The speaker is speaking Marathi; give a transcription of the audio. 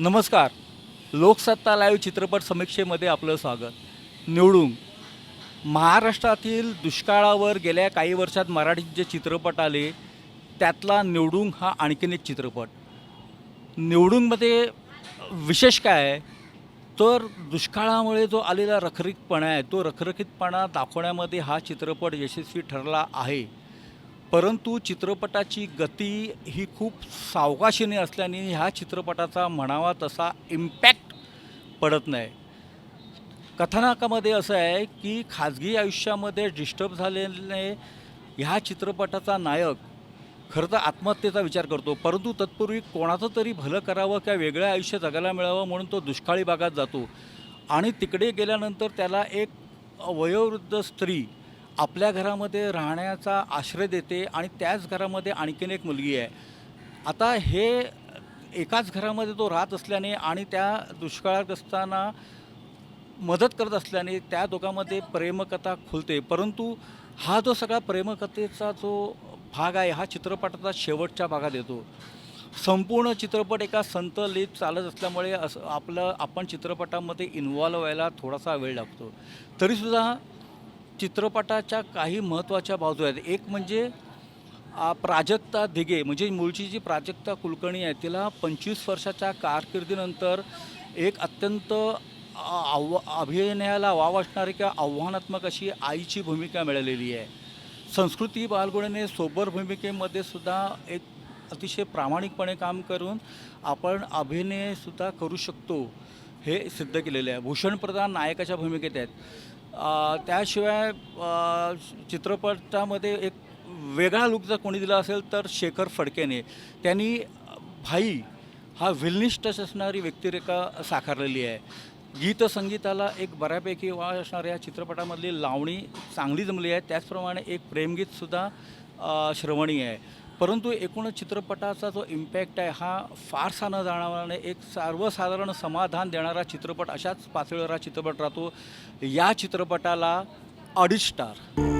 नमस्कार. लोकसत्ता लाईव्ह चित्रपट समीक्षेमध्ये आपलं स्वागत. निवडून महाराष्ट्रातील दुष्काळावर गेल्या काही वर्षात मराठीत जे चित्रपट आले त्यातला निवडूंग हा आणखीन एक चित्रपट. निवडूंगमध्ये विशेष काय आहे? तर दुष्काळामुळे जो आलेला रखरखीतपणा आहे तो रखरखीतपणा दाखवण्यामध्ये हा चित्रपट यशस्वी ठरला आहे. परंतु चित्रपटाची गती ही खूप सावकाशीने असल्याने ह्या चित्रपटाचा म्हणावा तसा इम्पॅक्ट पडत नाही. कथानकामध्ये असं आहे की खाजगी आयुष्यामध्ये डिस्टर्ब झालेले ह्या चित्रपटाचा नायक खरं तर आत्महत्येचा विचार करतो परंतु तत्पूर्वी कोणाचं तरी भलं करावं किंवा वेगळं आयुष्य जगायला मिळावं म्हणून तो दुष्काळी भागात जातो. आणि तिकडे गेल्यानंतर त्याला एक वयोवृद्ध स्त्री आपल्या घरामध्ये राहण्याचा आश्रय देते आणि त्याच घरामध्ये आणखीन एक मुलगी आहे. आता हे एकाच घरामध्ये तो राहत असल्याने आणि त्या दुष्काळात असताना मदत करत असल्याने त्या दोघांमध्ये प्रेमकथा खुलते. परंतु हा जो सगळा प्रेमकथेचा जो भाग आहे हा चित्रपटाचा शेवटच्या भागात येतो. संपूर्ण चित्रपट एका संत लीत चालत असल्यामुळे असं आपलं आपण चित्रपटामध्ये इन्व्हॉल्व व्हायला थोडासा वेळ लागतो. तरीसुद्धा चित्रपटाच्या काही महत्त्वाच्या बाजू आहेत. एक म्हणजे प्राजक्ता दिघे म्हणजे मूळची जी प्राजक्ता कुलकर्णी आहे तिला पंचवीस वर्षाच्या कारकिर्दीनंतर एक अत्यंत आव अभिनयाला वाव असणारी किंवा आव्हानात्मक अशी आईची भूमिका मिळालेली आहे. संस्कृती बालगुणेने सोबर भूमिकेमध्ये सुद्धा एक अतिशय प्रामाणिकपणे काम करून आपण अभिनयसुद्धा करू शकतो. हे सिद्ध केलेले आहे. भूषण प्रधान नायकाच्या भूमिकेत आहेत. त्याशिवाय चित्रपटामध्ये एक वेगळा लुक जर कोणी दिला असेल तर शेखर फडकेने. त्यांनी भाई हा व्हिलनिश टच असणारी व्यक्तिरेखा साकारलेली आहे. गीत संगीताला एक बऱ्यापैकी वाळ असणाऱ्या चित्रपटामधली लावणी चांगली जमली आहे. त्याचप्रमाणे एक प्रेमगीतसुद्धा श्रवणीय आहे. परंतु एकूणच चित्रपटाचा जो इम्पॅक्ट आहे हा फारसा न जाणवल्याने एक सर्वसाधारण समाधान देणारा चित्रपट अशाच पातळीवर हा चित्रपट राहतो. या चित्रपटाला अडीच स्टार.